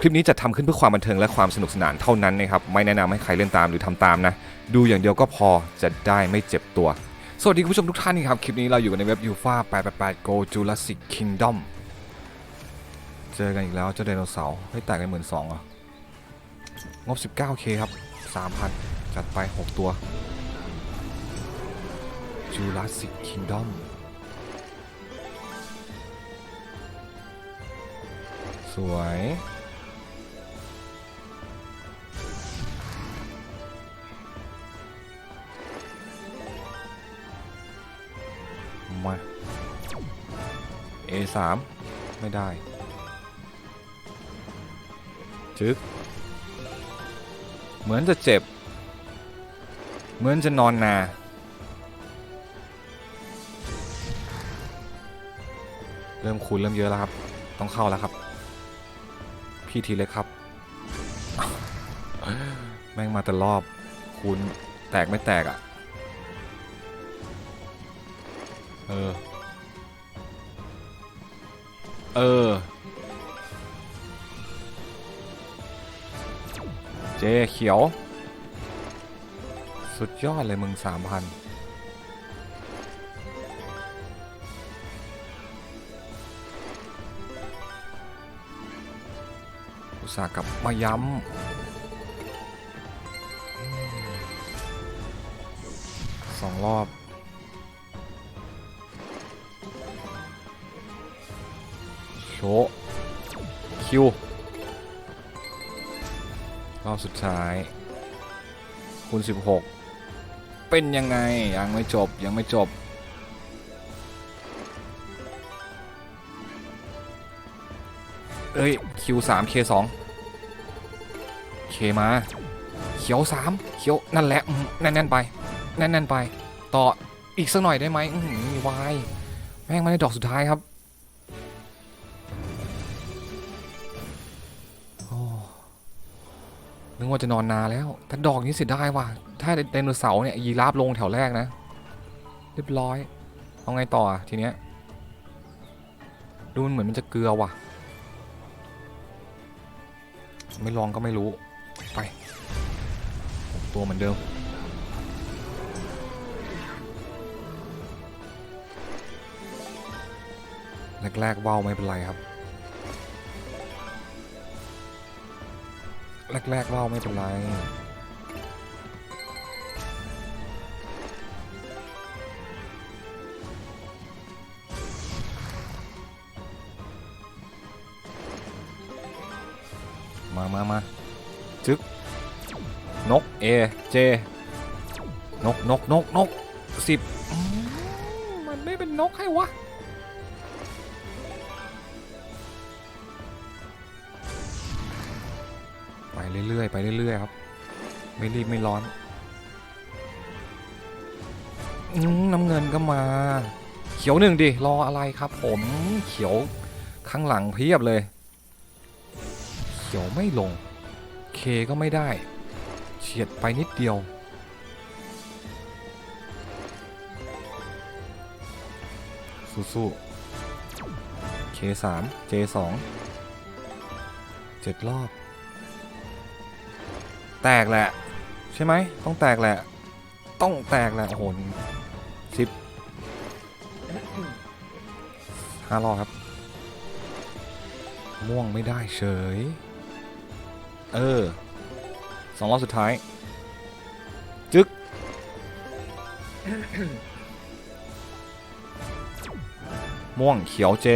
คลิปนี้จะทำขึ้นเพื่อความบันเทิงและความสนุกสนานเท่านั้นนะครับ ไม่แนะนำให้ใครเล่นตามหรือทำตามนะ ดูอย่างเดียวก็พอจะได้ไม่เจ็บตัว สวัสดีคุณผู้ชมทุกท่านครับ คลิปนี้เราอยู่กันในเว็บ u f a 888 Go Jurassic Kingdom เจอกันอีกแล้วเจ้าไดโนเสาร์ให้แตกกันหมื่นสองอะงบ 19k ครับ 3,000 จัดไป 6 ตัว Jurassic Kingdom สวย มา A3 ไม่ได้ จึก เหมือนจะเจ็บ เหมือนจะนอนนา เริ่มคูณเริ่มเยอะแล้วครับ ต้องเข้าแล้วครับ พี่ทีเล็กครับ แม่งมาแต่รอบ คูณแตกไม่แตกอะ่ะ เออ เออ เจเขียว สุดยอดเลยมึงสามพันอุตส่าห์กลับมาย้ำอืมสองรอบ โชคิวรอบสุดท้ายคูณ16 เป็นยังไง ยังไม่จบยังไม่จบ เอ้ย Q3 K2 K มาเขียว3เขียวนั่นแหละแน่นๆไปแน่นๆไป ต่ออีกสักหน่อยได้ไหมอืมมีวายแม่งมาในดอกสุดท้ายครับ นึกว่าจะนอนนานแล้วแต่ดอกนี้เสียดายว่ะ ถ้าไดโนเสาร์เนี่ยยีราฟลงแถวแรกนะ เรียบร้อย เอาไงต่อทีเนี้ย ดูมันเหมือนมันจะเกลือว่ะ ไม่ลองก็ไม่รู้ ไป ตัวเหมือนเดิม แรกๆว่าวไม่เป็นไรครับ แรกๆว่าไม่เป็นไรมามามาจึกนกเอเจนกนกนกนกสิบมันไม่เป็นนกให้วะ ไปเรื่อยๆไปเรื่อยๆครับ ไม่รีบไม่ร้อนน้ำเงินก็มา เขียวหนึ่งดิรออะไรครับ ผมเขียวข้างหลังเพียบเลย เขียวไม่ลง เคก็ไม่ได้ เฉียดไปนิดเดียวสู้ๆ K3 J2 เจ็ดรอบ แตกแหละ ใช่ไหมต้องแตกแหละ ต้องแตกแหละโอ้โหสิบห้ารอครับ ม่วงไม่ได้เฉย เออสองรอบสุดท้าย จึ๊กม่วงเขียวเจ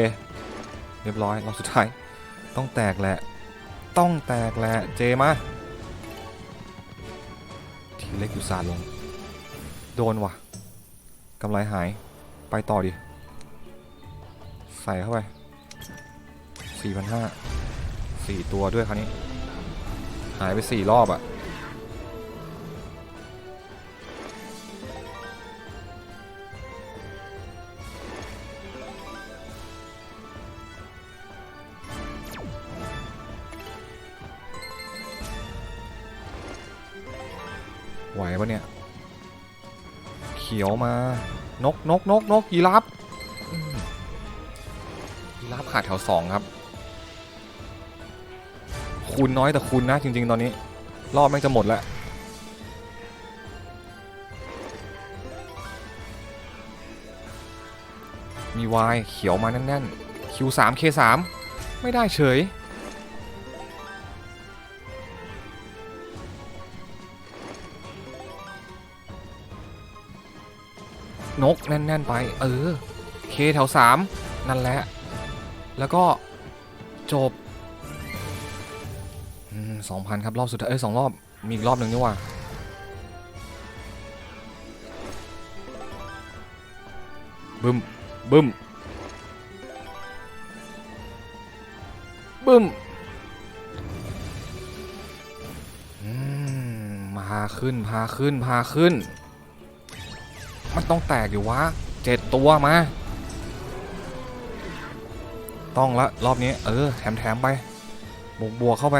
เรียบร้อยรอบสุดท้าย ต้องแตกแหละ ต้องแตกแหละ เจมา ทีเล็กอยู่ซาลง โดนว่ะกำไรหายไปต่อดิ ใส่เข้าไป 4,500 4 ตัวด้วยคราวนี้ หายไป 4 รอบอะ ไหวปะเนี่ย เขียวมา นกนกนกนกยีราฟยีราฟขาดแถวสองครับ คูณน้อยแต่คูณนะจริง ๆ ตอนนี้ รอบแม่งจะหมดแล้วมีวายเขียวมาแน่นๆ Q3 K3 ไม่ได้เฉย นกแน่น ๆ ไป เออเคแถวสามนั่นแหละ แล้วก็จบสองพันครับ รอบสุดท้ายเอ้ยสองรอบ มีอีกรอบหนึ่งนี่ว่าบึ้มบึ้มบึ้มมพาขึ้น พาขึ้น พาขึ้น มันต้องแตกอยู่วะเจ็ดตัวมา ต้องละรอบนี้ เออ แถมแถมไป บวกบวกเข้าไป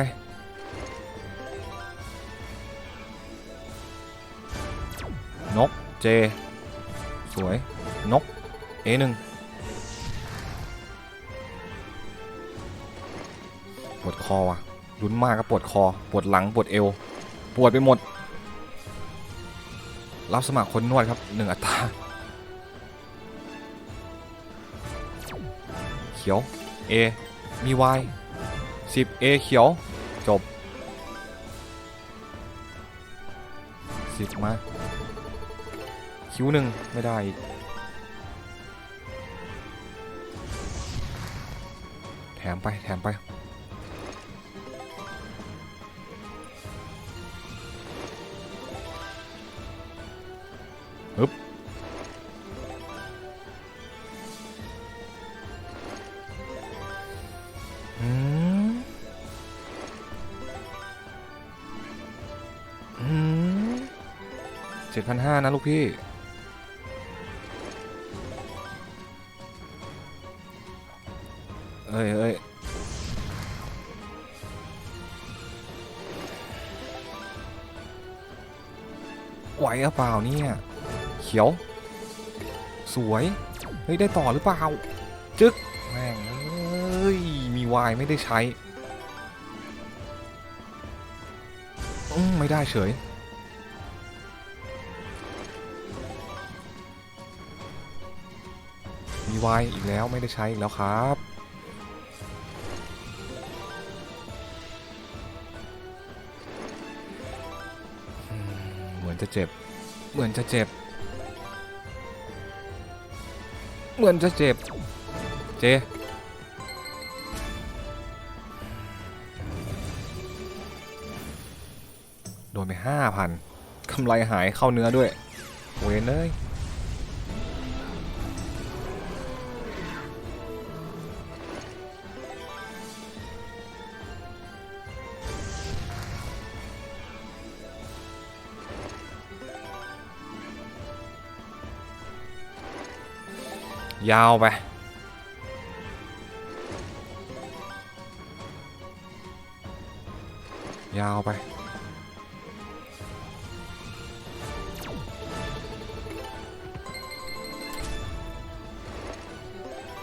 นกเจ สวย นก A1 ปวดคอว่ะลุ้นมากก็ปวดคอ ปวดหลัง ปวดเอว ปวดไปหมด รับสมัครคนนวดครับหนึ่งอัตราเขียว A มี Y 10 A เขียว จบ 10 มา คิวหนึ่งไม่ได้อีกแถมไป แถมไป จ็ดพันห้านะลูกพี่ เอ้ยเอ้ยไหวหรือเปล่าเนี่ย เขียว สวย เฮ้ย ได้ต่อหรือเปล่า จึ๊ก แม่งเอ้ย มีวายไม่ได้ใช้ อืมไม่ได้เฉย มีวายอีกแล้วไม่ได้ใช้อีกแล้วครับ เหมือนจะเจ็บ เหมือนจะเจ็บ เหมือนจะเจ็บ เจโดนไปห้าพันกำไรหายเข้าเนื้อด้วย เวนเลย ยาวไป ยาวไป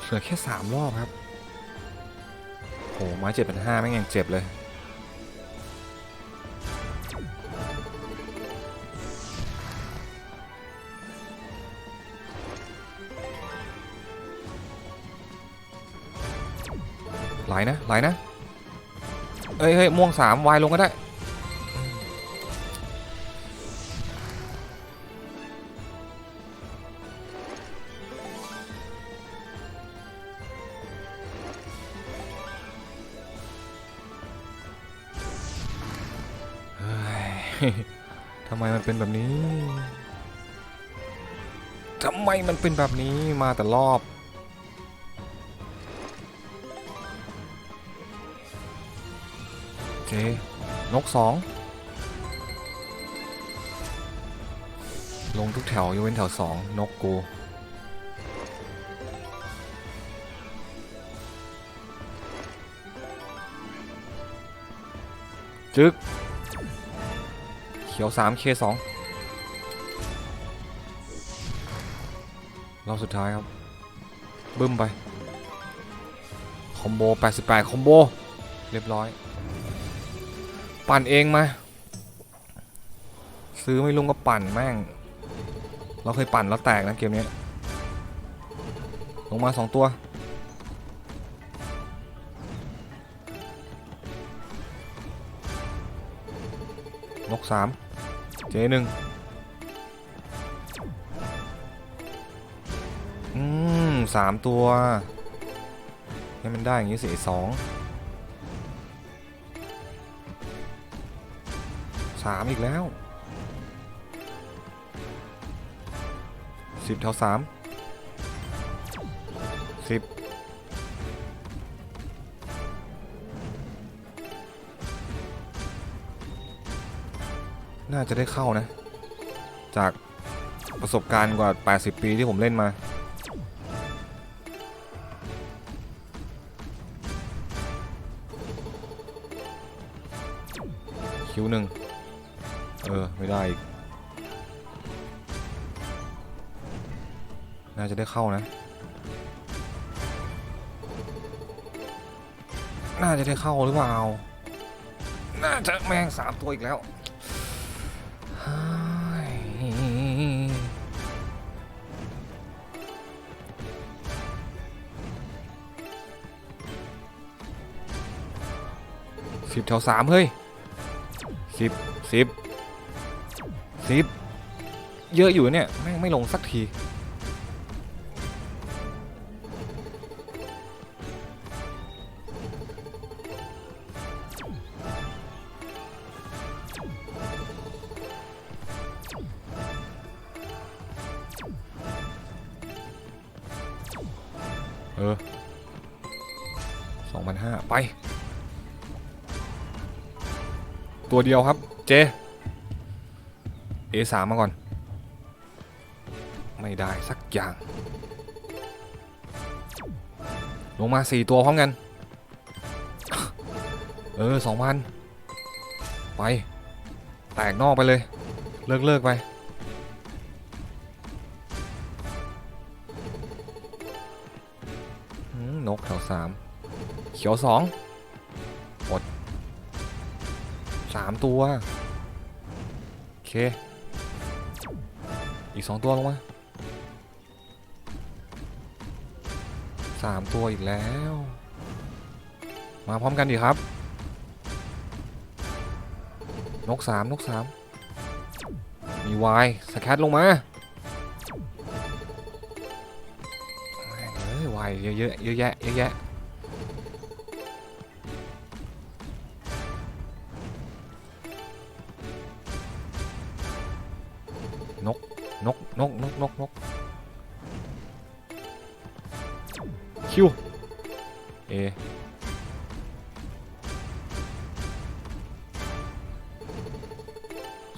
เหลือแค่สามรอบครับ โหไม้เจ็ดเป็นห้าไม่งยังเจ็บเลย ไหลนะไหลนะเอ้ยเฮ้ยม่วงสามวายลงก็ได้เฮ้ยทำไมมันเป็นแบบนี้ ทำไมมันเป็นแบบนี้มาแต่รอบ นกสองลงทุกแถวยกเว้นแถวสองนกกูจึกเขียว3 K 2รอบสุดท้ายครับ บึ้มไป คอมโบ 88 คอมโบ เรียบร้อย ปั่นเองมา ซื้อไม่ลุงก็ปั่นแม่ง เราเคยปั่นแล้วแตกนะเกมนี้ ลงมาสองตัว นกสามเจหนึ่งอืมสามตัว ให้มันได้อย่างนี้สิสอง สามอีกแล้วสิบเท่าสามสิบน่าจะได้เข้านะ จากประสบการณ์กว่า 80 ปีที่ผมเล่นมาคิวหนึ่ง เออ ไม่ได้อีก น่าจะได้เข้านะ น่าจะได้เข้าหรือเปล่า น่าจะแมงสามตัวอีกแล้วเฮ้ยสิบแถวสามเฮ้ยสิบสิบ สิบเยอะอยู่เนี่ยแม่งไม่ลงสักทีเออสองพันห้าไป ตัวเดียวครับ เจ A3 มาก่อน ไม่ได้สักอย่าง ลงมาสี่ตัวพร้อมกัน เออสองพันไป แตกนอกไปเลย เลิกเลิกไป นกแถวสามเขียวสองอดสามตัว โอเค อีกสองตัวลงมาสามตัวอีกแล้ว มาพร้อมกันดีครับ นกสามนกสามมีวายสแคทลงมาเอ้ยวายเยอะเยอะเยอะแยะเยอะแยะ นกนกนกนกนกคิวเอ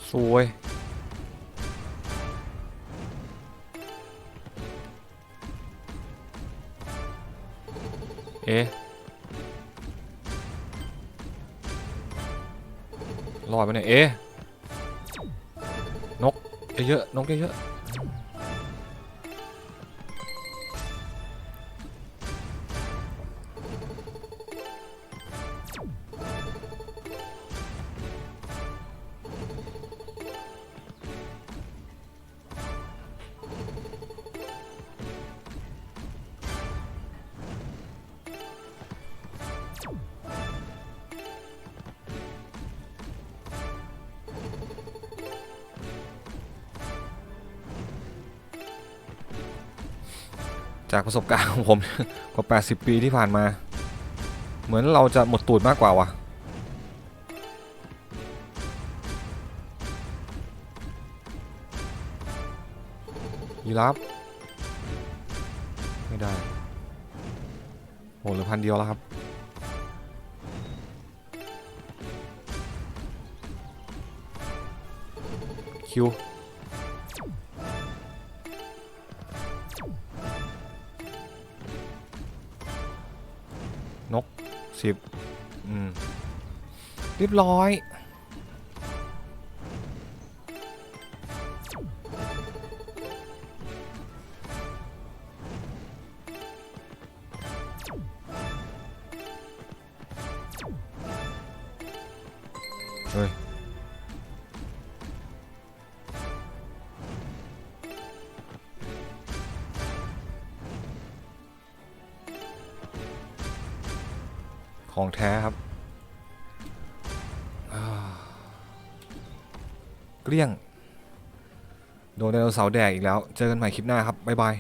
สวยเอรอดไปเนี่ย เอนก เยอะๆนกเยอะ จากประสบการณ์ของผมกว่า 80 ปีที่ผ่านมา เหมือนเราจะหมดตูดมากกว่าวะยีราฟไม่ได้โหเหลือพันเดียวแล้วครับ คิว สิบอืมเรียบร้อยเฮ้ย ของแท้ครับเกลี้ยง โดนไดโนเสาร์แดกอีกแล้ว เจอกันใหม่คลิปหน้าครับ บ๊ายบาย